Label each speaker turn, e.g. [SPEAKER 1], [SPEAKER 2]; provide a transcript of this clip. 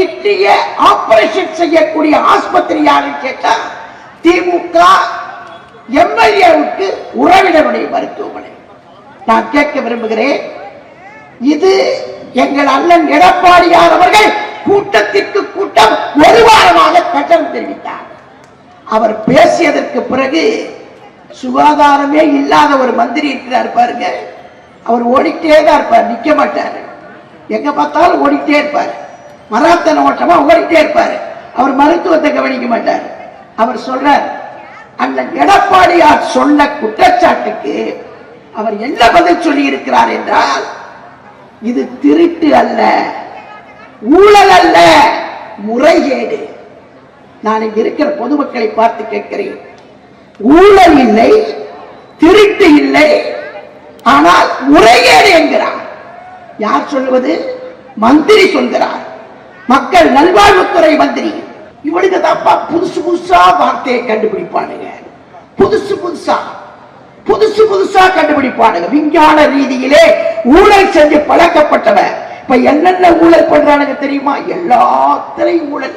[SPEAKER 1] கிட்னிய operation செய்யக்கூடிய ஆஸ்பத்திரி யாருன்னு கேட்டா திமுக எம்எல்ஏவுக்கு உறவினருடைய மருத்துவமனை. நான் கேட்க விரும்புகிறேன் இது எங்கள் அண்ணன் எடப்பாடியார் அவர்கள் கூட்டத்திற்கு கூட்டம் ஒரு வாரமாக கட்டணம் தெரிவித்தார். அவர் பேசியதற்கு பிறகு சுகாதாரமே இல்லாத ஒரு மந்திரி இருக்கிறார் பாருங்க. அவர் ஓடிட்டே தான் இருப்பார் நிற்க மாட்டார். எங்க பார்த்தாலும் ஓடிட்டே இருப்பார். மராத்தன ஓட்டமா ஓடிட்டே இருப்பார். அவர் மருத்துவத்தை கவனிக்க மாட்டார். அவர் சொல்றார் அந்த எடப்பாடியார் சொன்ன குற்றச்சாட்டுக்கு அவர் என்ன பதில் சொல்லி இருக்கிறார் என்றால் இது திருட்டு அல்ல ஊழல் அல்ல முறைகேடு. நான் இங்க இருக்கிற பொதுமக்களை பார்த்து கேட்கிறேன். ஊழல் இல்லை திருட்டு இல்லை ஆனால் முறைகேடு என்கிறார். யார் சொல்லுவது மந்திரி சொல்கிறார். மக்கள் நல்வாழ்வுத்துறை மந்திரி. இவனுக்கு தப்பா புதுசு புதுசா வார்த்தையை கண்டுபிடிப்பானுங்க. புதுசு புதுசா. புதுசு புதுசா கண்டுபிடிப்பானுங்க. விஞ்ஞான ரீதியிலே ஊழல் செஞ்சு பழக்கப்பட்டவன். இப்ப என்னென்ன ஊழல் பண்றானுங்க தெரியுமா? எல்லாத்திலையும் ஊழல்.